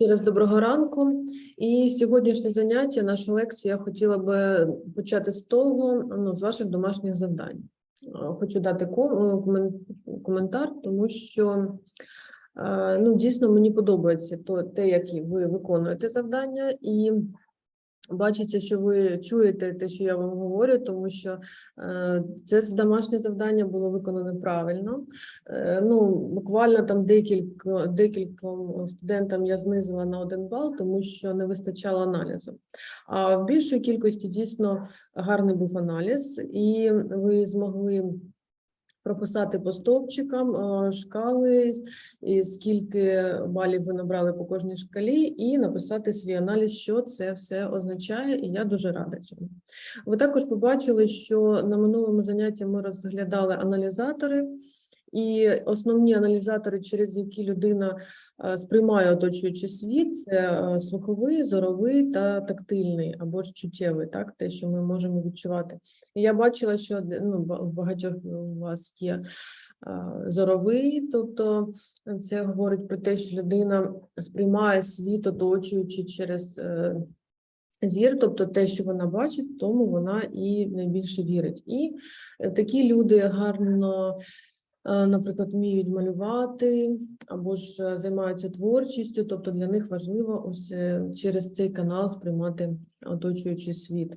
Ще раз доброго ранку. І сьогоднішнє заняття, нашу лекцію, я хотіла би почати з того, ну, з ваших домашніх завдань. Е, Хочу дати коментар, тому що е, ну, дійсно мені подобається то, те, як ви виконуєте завдання, і бачиться, що ви чуєте те, що я вам говорю, тому що е, це домашнє завдання було виконане правильно. Е, Ну, буквально там декілька декільком студентам я знизила на один бал, тому що не вистачало аналізу. А в більшій кількості дійсно гарний був аналіз, і ви змогли прописати по стовпчикам е, шкали, і скільки балів ви набрали по кожній шкалі, і написати свій аналіз, що це все означає, і я дуже рада цьому. Ви також побачили, що на минулому занятті ми розглядали аналізатори, і основні аналізатори, через які людина сприймає оточуючий світ, це е, слуховий, зоровий та тактильний або ж чуттєвий, так, те, що ми можемо відчувати. І я бачила, що ну, в багатьох у вас є зоровий, тобто це говорить про те, що людина сприймає світ оточуючий через е, зір, тобто те, що вона бачить, тому вона і найбільше вірить. І е, такі люди гарно, е, наприклад, вміють малювати або ж е, займаються творчістю, тобто для них важливо ось е, через цей канал сприймати оточуючий світ,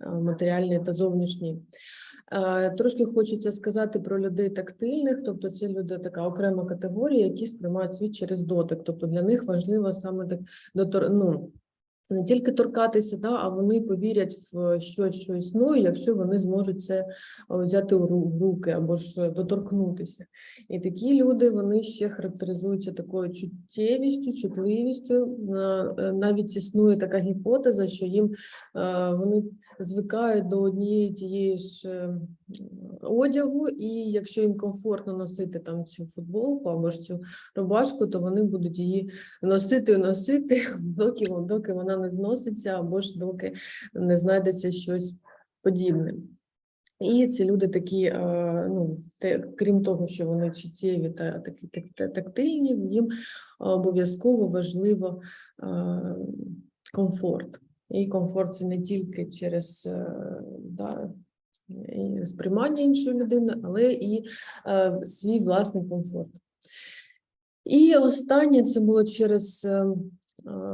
е, матеріальний та зовнішній. Е, Трошки хочеться сказати про людей тактильних, тобто це люди така окрема категорія, які сприймають світ через дотик. Тобто для них важливо саме так дотор, ну, не тільки торкатися, да, а вони повірять в щось, що існує, якщо вони зможуть це взяти в руки або ж доторкнутися. І такі люди вони ще характеризуються такою чуттєвістю, чутливістю. Е, Навіть існує така гіпотеза, що їм е, вони звикають до однієї тієї ж е, одягу, і якщо їм комфортно носити там цю футболку або ж цю рубашку, то вони будуть її носити носити, доки, доки вона не зноситься, або ж доки не знайдеться щось подібне. І ці люди такі, е, ну, те, крім того, що вони чуттєві та такі тактильні, їм обов'язково важливо е, комфорт. І комфорт це не тільки через е, да, сприймання іншої людини, але і свій власний комфорт. І останнє це було через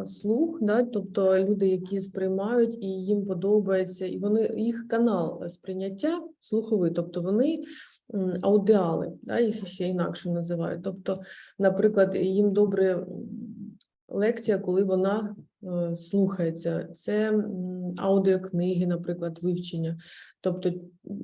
слух, да, тобто люди, які сприймають і їм подобається, і вони їх канал сприйняття слуховий, тобто вони аудіали, да, їх ще інакше називають. Тобто, наприклад, їм добре лекція, коли вона е, слухається. Це аудіокниги, наприклад, вивчення. Тобто,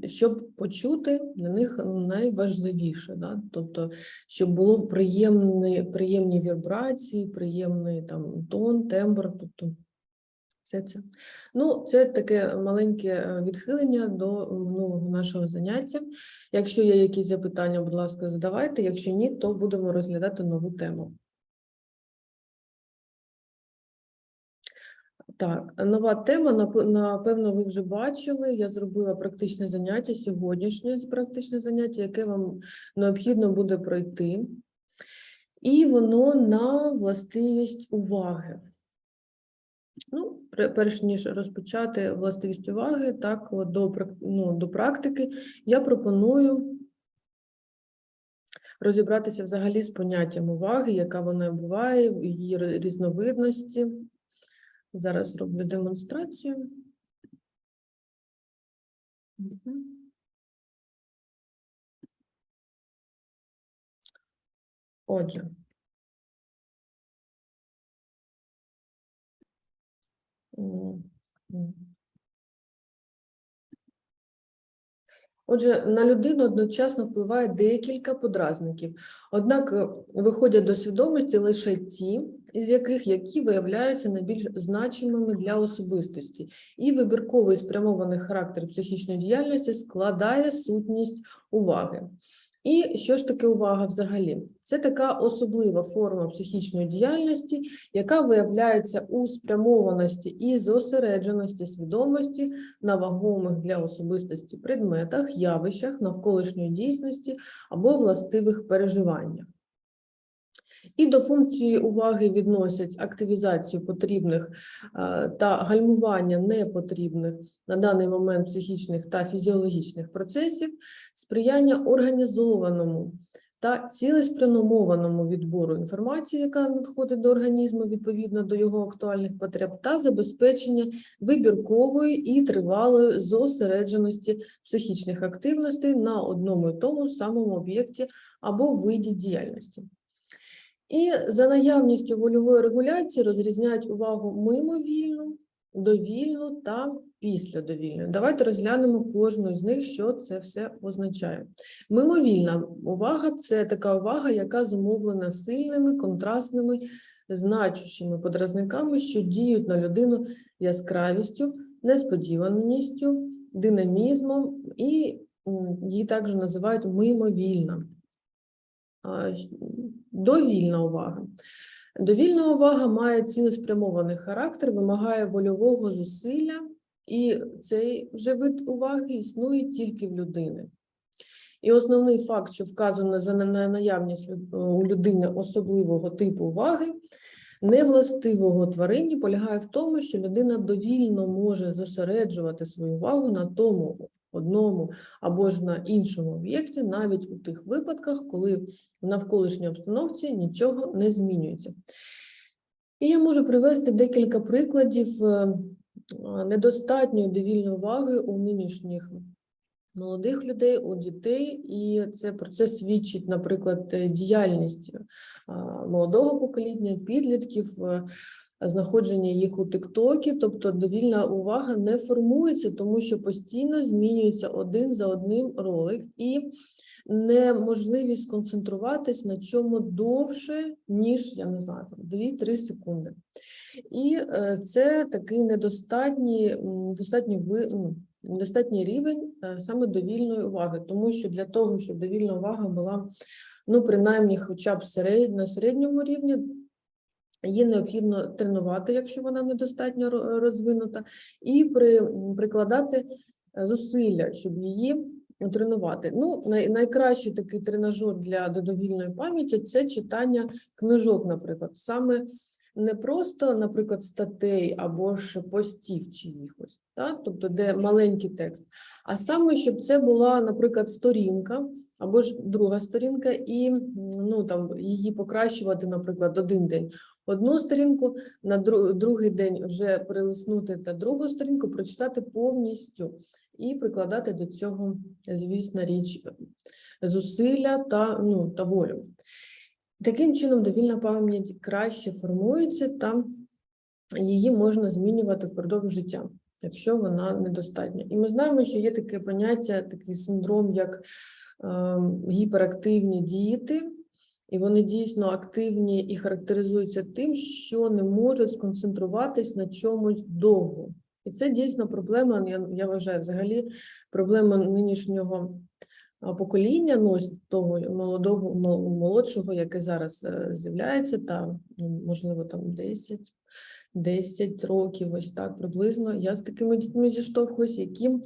щоб почути, для них найважливіше, да? тобто, щоб було приємні, приємні вібрації, приємний там тон, тембр, тобто все це. Ну, це таке маленьке е, відхилення до минулого нашого заняття. Якщо є якісь запитання, будь ласка, задавайте. Якщо ні, то будемо розглядати нову тему. Так, нова тема, напевно, ви вже бачили. Я зробила практичне заняття сьогоднішнє практичне заняття, яке вам необхідно буде пройти. І воно на властивість уваги. Ну, перш ніж розпочати властивість уваги, так, до, ну, до практики, я пропоную розібратися взагалі з поняттям уваги, яка вона буває, її різновидності. Зараз зроблю демонстрацію. Отже. Отже, на людину одночасно впливає декілька подразників, однак е, виходять до свідомості лише ті, із яких які виявляються найбільш значимими для особистості, і вибірковий спрямований характер психічної діяльності складає сутність уваги. І що ж таке увага взагалі? Це така особлива форма психічної діяльності, яка виявляється у спрямованості і зосередженості свідомості на вагомих для особистості предметах, явищах навколишньої дійсності або властивих переживаннях. І до функції уваги відносять активізацію потрібних е, та гальмування непотрібних на даний момент психічних та фізіологічних процесів, сприяння організованому та цілеспрямованому відбору інформації, яка надходить до організму відповідно до його актуальних потреб, та забезпечення вибіркової і тривалої зосередженості психічних активностей на одному і тому самому об'єкті або виді діяльності. І за наявністю вольової регуляції розрізняють увагу мимовільну, довільну та післядовільну. Давайте розглянемо кожну з них, що це все означає. Мимовільна увага це така увага, яка зумовлена сильними, контрастними, значущими подразниками, що діють на людину яскравістю, несподіваністю, динамізмом, і її також називають мимовільна. Довільна увага. Довільна увага має цілеспрямований характер, вимагає вольового зусилля, і цей вже вид уваги існує тільки в людини. І основний факт, що вказано за на- на наявність у людини особливого типу уваги, невластивого тварині, полягає в тому, що людина довільно може зосереджувати свою увагу на тому одному або ж на іншому об'єкті, навіть у тих випадках, коли в навколишній обстановці нічого не змінюється. І я можу привести декілька прикладів е, недостатньої довільної уваги у нинішніх молодих людей, у дітей, і це про це свідчить, наприклад, е, діяльність молодого покоління, підлітків, е, знаходження їх у Тиктокі, тобто довільна увага не формується, тому що постійно змінюється один за одним ролик, і неможливість сконцентруватись на чому довше, ніж я не знаю, там, 2-3 секунди. І е, це такий недостатній, ви- ну, недостатній рівень е, саме довільної уваги, тому що для того, щоб довільна увага була, ну, принаймні, хоча б серед, на середньому рівні, Її необхідно тренувати, якщо вона недостатньо розвинута, і при, прикладати е, зусилля, щоб її тренувати. Ну, най, найкращий такий тренажер для додовільної пам'яті це читання книжок, наприклад, саме не просто, наприклад, статей або ж постів чиїхось, так? тобто де маленький текст, а саме, щоб це була, наприклад, сторінка або ж друга сторінка, і ну, там, її покращувати, наприклад, один день одну сторінку, на другий день вже перелиснути та другу сторінку, прочитати повністю і прикладати до цього, звісно, річ зусилля та, ну, та волю. Таким чином, довільна пам'ять краще формується, та її можна змінювати впродовж життя, якщо вона недостатня. І ми знаємо, що є таке поняття, такий синдром, як е, гіперактивні діти, і вони дійсно активні і характеризуються тим, що не можуть сконцентруватись на чомусь довго. І це дійсно проблема, я, я вважаю, взагалі проблема нинішнього покоління, ну, того молодого, молодшого, яке зараз е, з'являється, та ну, можливо там 10, 10 років, ось так приблизно. Я з такими дітьми зіштовхуюсь, яким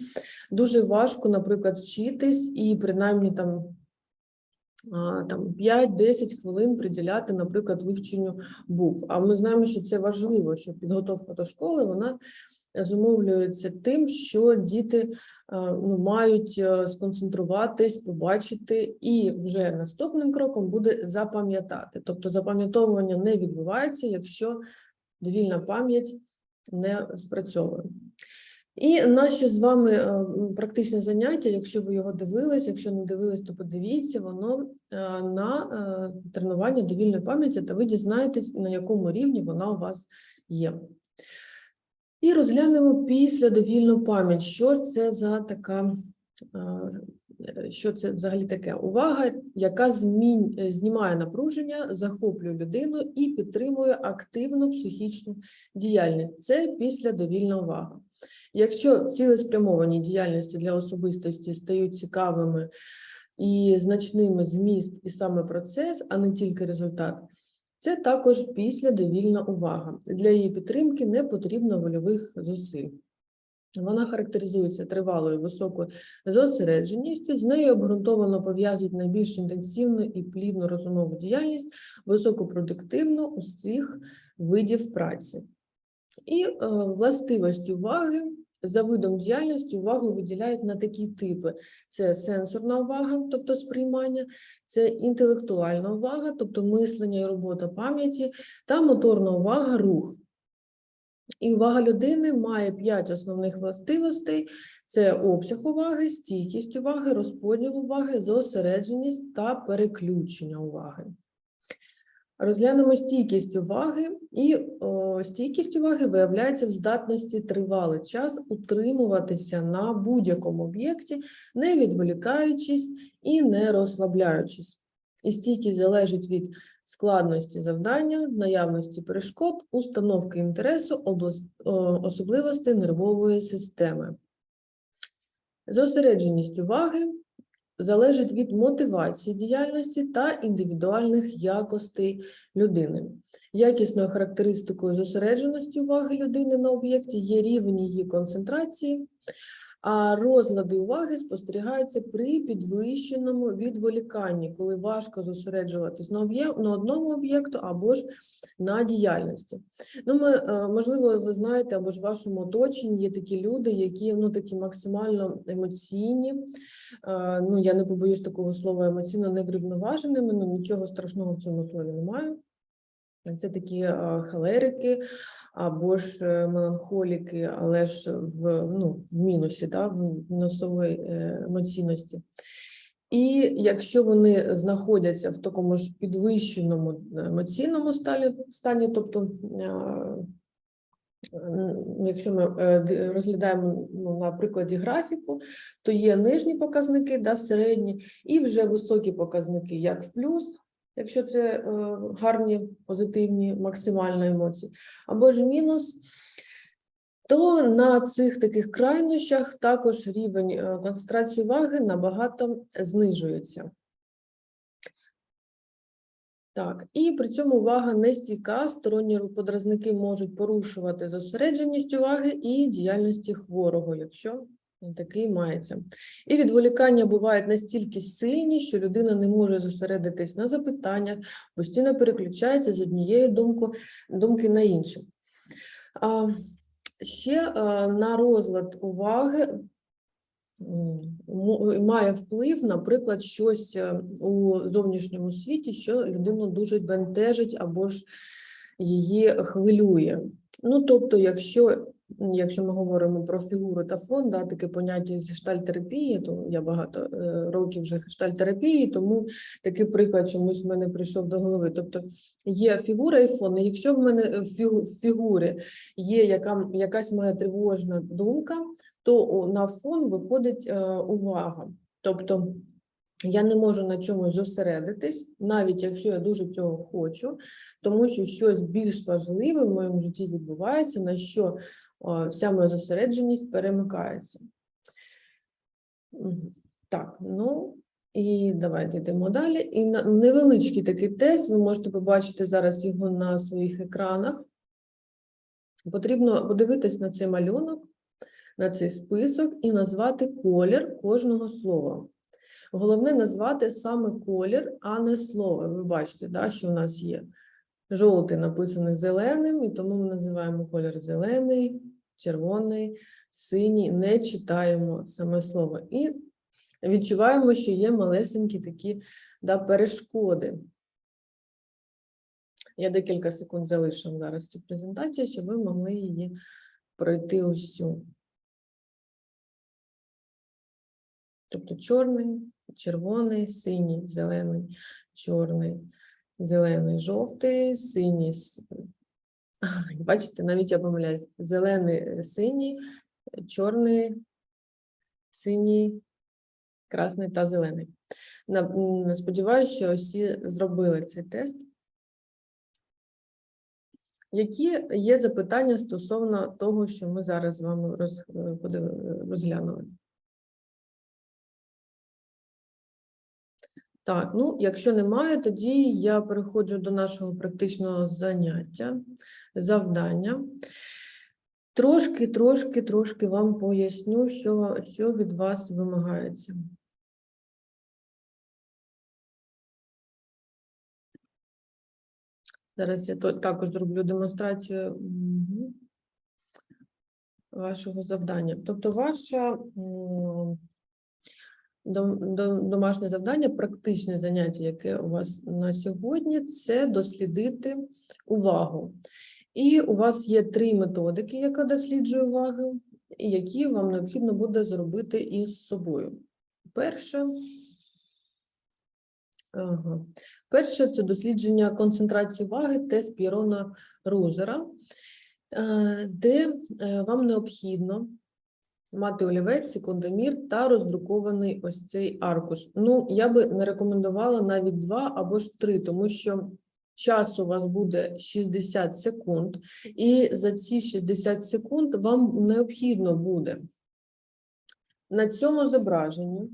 дуже важко, наприклад, вчитись і принаймні там там 5-10 хвилин приділяти, наприклад, вивченню букв. А ми знаємо, що це важливо, що підготовка до школи вона зумовлюється тим, що діти ну, мають е, сконцентруватись, побачити, і вже наступним кроком буде запам'ятати. Тобто запам'ятовування не відбувається, якщо довільна пам'ять не спрацьовує. І наші з вами е, практичне заняття, якщо ви його дивились, якщо не дивились, то подивіться, воно е, на е, тренування довільної пам'яті, та ви дізнаєтесь, на якому рівні вона у вас є. І розглянемо після довільну пам'ять, що це за така, що це взагалі таке увага, яка змін, знімає напруження, захоплює людину і підтримує активну психічну діяльність. Це після довільна увага. Якщо цілеспрямовані діяльності для особистості стають цікавими і значними зміст і саме процес, а не тільки результат, це також післядовільна увага. Для її підтримки не потрібно вольових зусиль. Вона характеризується тривалою високою зосередженістю, з нею обґрунтовано пов'язують найбільш інтенсивну і плідну розумову діяльність, високопродуктивну усіх видів праці. І е, властивості уваги за видом діяльності увагу виділяють на такі типи: це сенсорна увага, тобто сприймання, це інтелектуальна увага, тобто мислення і робота пам'яті, та моторна увага, рух. І увага людини має п'ять основних властивостей: це обсяг уваги, стійкість уваги, розподіл уваги, зосередженість та переключення уваги. Розглянемо стійкість уваги, і о, стійкість уваги виявляється в здатності тривалий час утримуватися на будь-якому об'єкті, не відволікаючись і не розслабляючись. І стійкість залежить від складності завдання, наявності перешкод, установки інтересу, облас- особливостей нервової системи. Зосередженість уваги залежить від мотивації діяльності та індивідуальних якостей людини. Якісною характеристикою зосередженості уваги людини на об'єкті є рівень її концентрації, а розлади уваги спостерігаються при підвищеному відволіканні, коли важко зосереджуватись на, на одному об'єкту або ж на діяльності. Ну, ми, е, можливо, ви знаєте, або ж в вашому оточенні є такі люди, які ну такі максимально емоційні. Е, Ну, я не побоюсь такого слова емоційно неврівноваженими, ну нічого страшного в цьому слові немає. Це такі е, холерики або ж е, меланхоліки, але ж в, ну, в мінусі, да, в мінусовій е, емоційності. І якщо вони знаходяться в такому ж підвищеному емоційному стані, стані тобто, е, якщо ми е, розглядаємо ну, на прикладі графіку, то є нижні показники, да, середні, і вже високі показники, як в плюс, якщо це е, гарні, позитивні, максимальні емоції, або ж мінус, то на цих таких крайнощах також рівень е, концентрації уваги набагато знижується. Так, і при цьому увага нестійка, сторонні подразники можуть порушувати зосередженість уваги і діяльності хворого, якщо такий мається. І відволікання бувають настільки сильні, що людина не може зосередитись на запитаннях, постійно переключається з однієї думки, думки на іншу. А, ще на розлад уваги має вплив, наприклад, щось е, у зовнішньому світі, що людину дуже бентежить або ж її хвилює. Ну, тобто, якщо, якщо ми говоримо про фігуру та фон, да, таке поняття з гештальтерапії, то я багато е, років вже гештальтерапії, тому такий приклад чомусь в мене прийшов до голови. Тобто є фігура і фон. Якщо в мене в фігурі є яка, якась моя тривожна думка, то на фон виходить е, увага. Тобто я не можу на чомусь зосередитись, навіть якщо я дуже цього хочу, тому що щось більш важливе в моєму житті відбувається, на що е, вся моя зосередженість перемикається. Так, ну і давайте йдемо далі. І невеличкий такий тест, ви можете побачити зараз його на своїх екранах. Потрібно подивитись на цей малюнок, на цей список і назвати колір кожного слова. Головне назвати саме колір, а не слово. Ви бачите, да, що у нас є жовтий написаний зеленим, і тому ми називаємо колір зелений, червоний, синій, не читаємо саме слово. І відчуваємо, що є малесенькі такі да, перешкоди. Я декілька секунд залишу зараз цю презентацію, щоб ви могли її пройти усю. Тобто чорний, червоний, синій, зелений, чорний, зелений, жовтий, синій. Бачите, навіть я помиляюсь. Зелений, е, синій, е, чорний, синій, красний та зелений. Сподіваюся, що всі зробили цей тест. Які є запитання стосовно того, що ми зараз з вами е, розглянули? Так, ну, якщо немає, тоді я переходжу до нашого практичного заняття, завдання. Трошки, трошки, трошки вам поясню, що, що від вас вимагається. Зараз я також зроблю демонстрацію вашого завдання. Тобто, дом- домашнє завдання, практичне заняття, яке у вас на сьогодні, це дослідити увагу. І у вас є три методики, яка досліджує увагу, і які вам необхідно буде зробити із собою. Перше, ага. Перше це дослідження концентрації уваги, тест П'єрона Рузера, е, де е, вам необхідно мати олівець, секундомір та роздрукований ось цей аркуш. Ну, я би не рекомендувала навіть два або ж три, тому що час у вас буде 60 секунд, і за ці 60 секунд вам необхідно буде на цьому зображенні.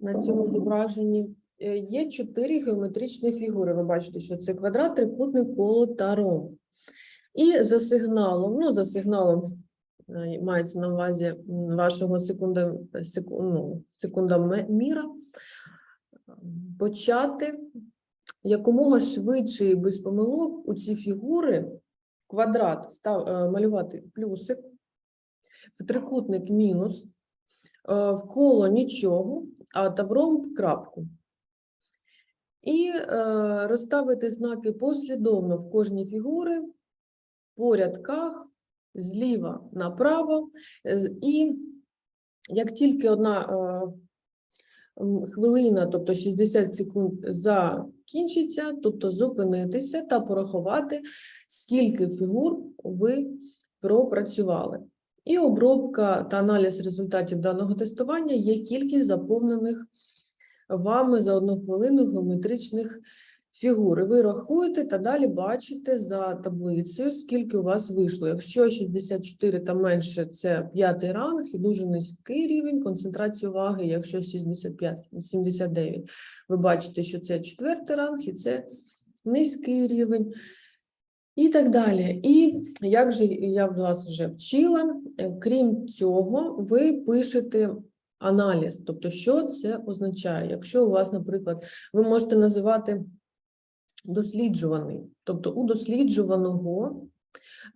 На цьому зображенні е, є чотири геометричні фігури. Ви бачите, що це квадрат, трикутник, коло та ромб. І за сигналом, ну, за сигналом мається на увазі вашого секунда, секу, ну, секундоміра, почати якомога швидше і без помилок у ці фігури квадрат став, е, малювати плюсик, в трикутник мінус, е, в коло нічого, а та в ромб крапку. І е, розставити знаки послідовно в кожній фігури по рядках зліва направо. Е, І як тільки одна е, хвилина, тобто 60 секунд, закінчиться, тобто зупинитися та порахувати, скільки фігур ви пропрацювали. І обробка та аналіз результатів даного тестування є кількість заповнених вами за одну хвилину геометричних фігур. І Ви рахуєте та далі бачите за таблицею, скільки у вас вийшло. Якщо 64 та менше, це п'ятий ранг і дуже низький рівень концентрації уваги. Якщо 65, 79, ви бачите, що це четвертий ранг і це низький рівень. І так далі. І як же я вас вже вчила, е, крім цього, ви пишете аналіз, тобто, що це означає. Якщо у вас, наприклад, ви можете називати досліджуваний, тобто у досліджуваного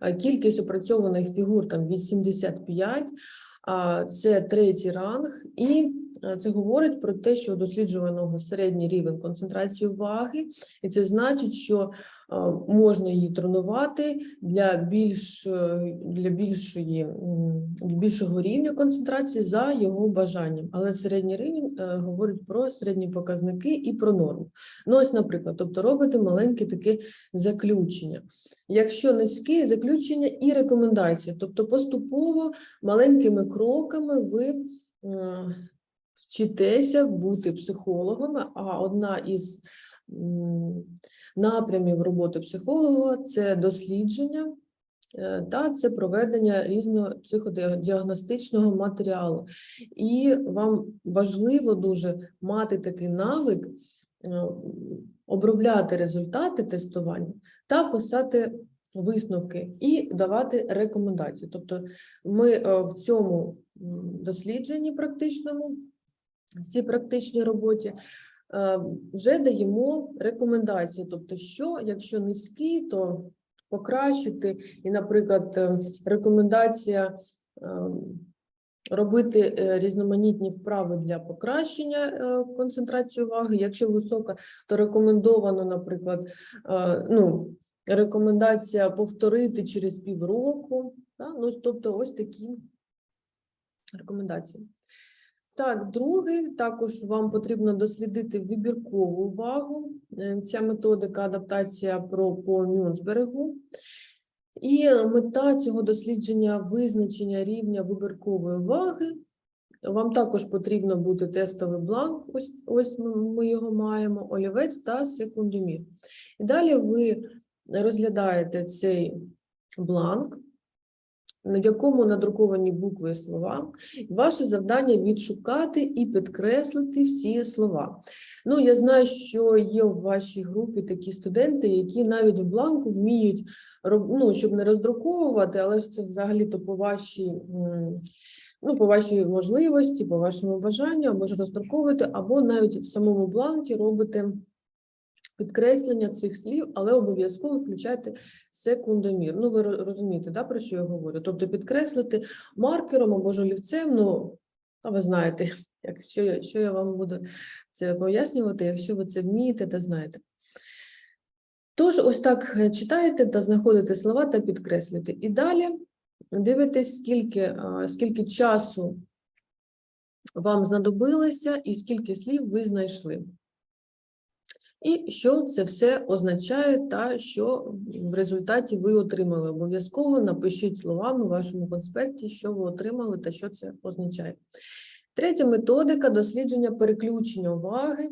е, кількість опрацьованих фігур там 85, це третій ранг, і е, це говорить про те, що у досліджуваного середній рівень концентрації уваги, і це значить, що можна її тренувати для більш е, для більшої більшого рівня концентрації за його бажанням. Але середній рівень е, говорить про середні показники і про норму. Ну, ось, наприклад, тобто робите маленьке таке заключення. Якщо низьке заключення і рекомендації, тобто поступово маленькими кроками ви е, вчитеся бути психологами, а одна із напрямів роботи психолога це дослідження е, та це проведення різного психодіагностичного матеріалу. І вам важливо дуже мати такий навик е, обробляти результати тестування та писати висновки і давати рекомендації. Тобто ми е, в цьому дослідженні практичному, в цій практичній роботі вже даємо рекомендації. Тобто, що якщо низький, то покращити. І, наприклад, е, рекомендація е, робити е, різноманітні вправи для покращення е, концентрації уваги. Якщо висока, то рекомендовано, наприклад, е, ну, рекомендація повторити через півроку. Та? Ну, тобто, ось такі рекомендації. Так, друге, також вам потрібно дослідити вибіркову увагу. Е, Ця методика адаптація про по Мюнсбергу. І мета цього дослідження визначення рівня вибіркової уваги. Вам також потрібно буде тестовий бланк, ось, ось ми його маємо, олівець та секундомір. І далі ви розглядаєте цей бланк, на якому надруковані букви і слова. Ваше завдання відшукати і підкреслити всі слова. Ну, я знаю, що є в вашій групі такі студенти, які навіть в бланку вміють ну, щоб не роздруковувати, але ж це взагалі-то по вашій, ну, по вашій можливості, по вашому бажанню, або ж роздруковувати, або навіть в самому бланкі робите підкреслення цих слів, але обов'язково включайте секундомір. Ну, ви розумієте, да, про що я говорю? Тобто підкреслити маркером або ж олівцем, ну, а ви знаєте, якщо я, що я вам буду це пояснювати, якщо ви це вмієте та знаєте. Тож, ось так е, читаєте та знаходите слова та підкреслюєте. І далі дивитесь, скільки, скільки часу вам знадобилося і скільки слів ви знайшли. І що це все означає, та що в результаті ви отримали. Обов'язково напишіть словами в вашому конспекті, що ви отримали та що це означає. Третя методика дослідження переключення уваги.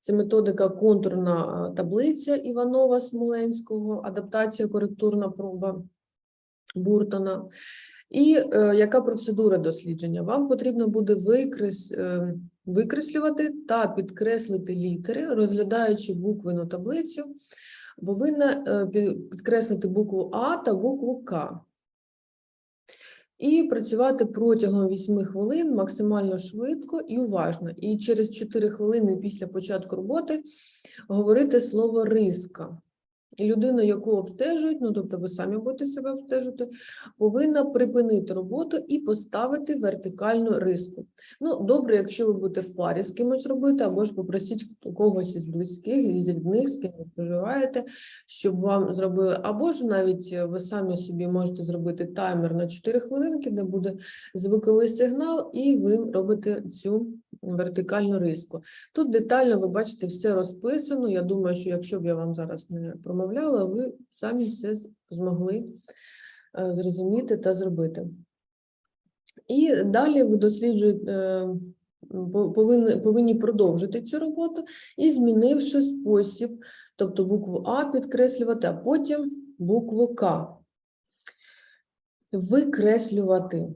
Це методика контурна таблиця Іванова Смоленського, адаптація коректурна проба Буртона. І е, яка процедура дослідження? Вам потрібно буде викрес, е, викреслювати та підкреслити літери, розглядаючи буквену таблицю, повинна е, підкреслити букву А та букву К. І працювати протягом 8 хвилин максимально швидко і уважно. І через 4 хвилини після початку роботи говорити слово риска. Людина, яку обстежують, ну тобто ви самі будете себе обстежувати, повинна припинити роботу і поставити вертикальну риску. Ну, добре, якщо ви будете в парі з кимось робити, або ж попросіть когось із близьких, із рідних, з ким ви проживаєте, щоб вам зробили, або ж навіть е, ви самі собі можете зробити таймер на 4 хвилинки, де буде звуковий сигнал, і ви робите цю вертикальну риску. Тут детально ви бачите все розписано. Я думаю, що якщо б я вам зараз не промовляла, ви самі все змогли е, зрозуміти та зробити. І далі ви досліджуєте, е, повинні, повинні продовжити цю роботу і змінивши спосіб, тобто букву А підкреслювати, а потім букву К. Викреслювати.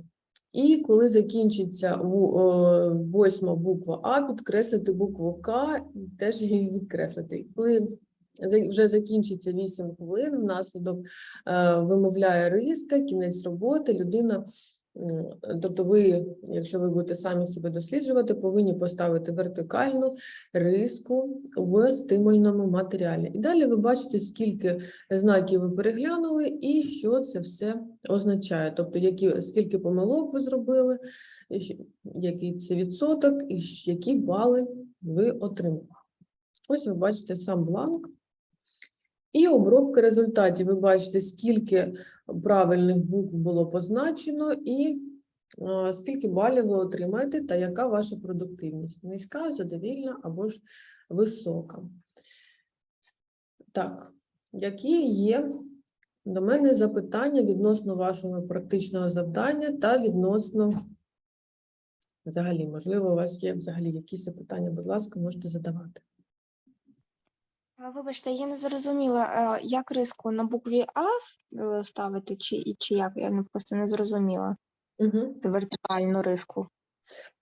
І коли закінчиться восьма буква А, підкреслити букву К теж її відкреслити. Коли вже закінчиться 8 хвилин, внаслідок е, вимовляє риска, кінець роботи, людина, тобто ви, якщо ви будете самі себе досліджувати, повинні поставити вертикальну риску в стимульному матеріалі. І далі ви бачите, скільки знаків ви переглянули і що це все означає. Тобто, які, скільки помилок ви зробили, який це відсоток, і які бали ви отримали. Ось ви бачите сам бланк. І обробка результатів. Ви бачите, скільки правильних букв було позначено, і е, скільки балів ви отримаєте, та яка ваша продуктивність: низька, задовільна або ж висока. Так, які є до мене запитання відносно вашого практичного завдання та відносно взагалі, можливо, у вас є взагалі якісь запитання, будь ласка, можете задавати. Вибачте, я не зрозуміла, е, як риску на букві А е, ставити, чи, чи як? Я просто не зрозуміла. Угу. Це вертикальну риску.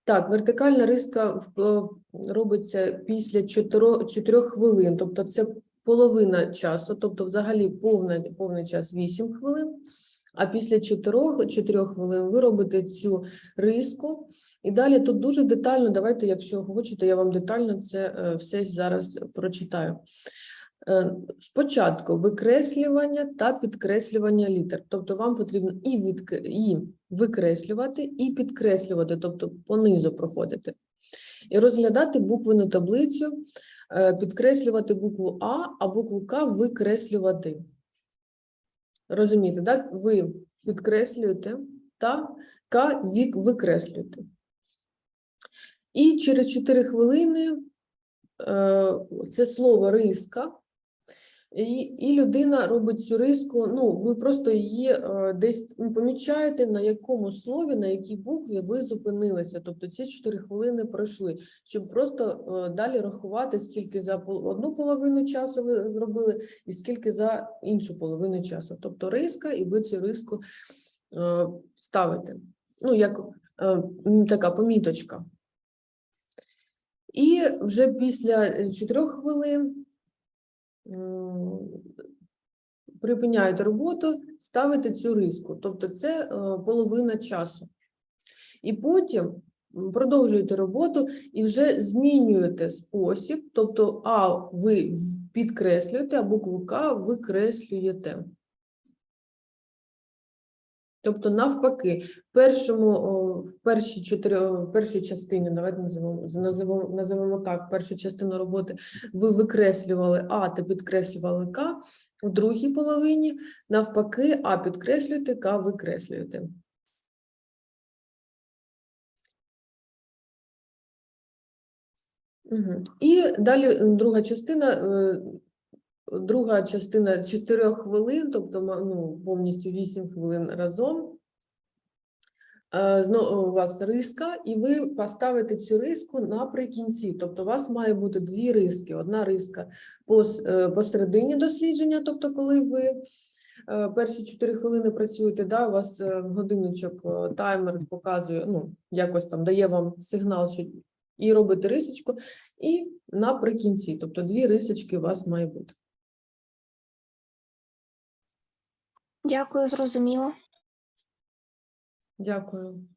Так, вертикальна риска е, робиться після 4, 4 хвилин, тобто це половина часу, тобто взагалі повний, повний час 8 хвилин, а після 4, 4 хвилин ви робите цю риску. І далі тут дуже детально, давайте, якщо хочете, я вам детально це е, все зараз прочитаю. Е, Спочатку викреслювання та підкреслювання літер. Тобто вам потрібно і, відк... і викреслювати, і підкреслювати, тобто понизу проходити. І розглядати буквену таблицю, е, підкреслювати букву А, а букву К викреслювати. Розумієте, так? Ви підкреслюєте та К викреслюєте. І через 4 хвилини е, це слово риска, і, і людина робить цю риску. Ну, ви просто її е, десь ну, помічаєте, на якому слові, на якій букві ви зупинилися. Тобто ці 4 хвилини пройшли, щоб просто е, далі рахувати, скільки за одну половину часу ви зробили, і скільки за іншу половину часу. Тобто риска, і ви цю риску е, ставити. Ну, як така поміточка. І вже після 4 хвилин припиняєте роботу, ставите цю риску, тобто це е, половина часу. І потім продовжуєте роботу і вже змінюєте спосіб, тобто А ви підкреслюєте, а букву К викреслюєте. Тобто, навпаки, в першому, в першій чотири, в першій частині, давайте називемо, називемо, так, першу частину роботи ви викреслювали А та підкреслювали К, у другій половині, навпаки, А підкреслюєте, К викреслюєте. Мгм. І далі друга частина, е, друга частина 4 хвилин, тобто ну, повністю 8 хвилин разом. Е, Знову у вас риска, і ви поставите цю риску наприкінці. Тобто, у вас має бути дві риски. Одна риска е, посередині дослідження, тобто, коли ви е, перші 4 хвилини працюєте, да, у вас е, годинничок, е, таймер показує, ну, якось там дає вам сигнал, що і робите рисочку, і наприкінці, тобто дві рисочки у вас має бути. Дякую, зрозуміло. Дякую.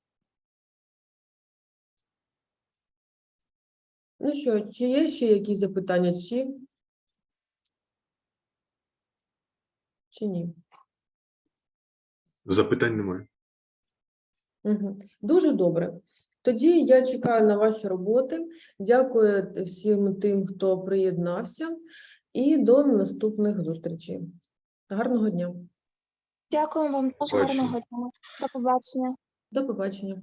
Ну що, чи є ще якісь запитання, чи? Чи ні? Запитань немає. Угу. Дуже добре. Тоді я чекаю на ваші роботи. Дякую всім тим, хто приєднався, і до наступних зустрічей. Гарного дня. Дякую вам Дуже гарного дня. До побачення. До побачення.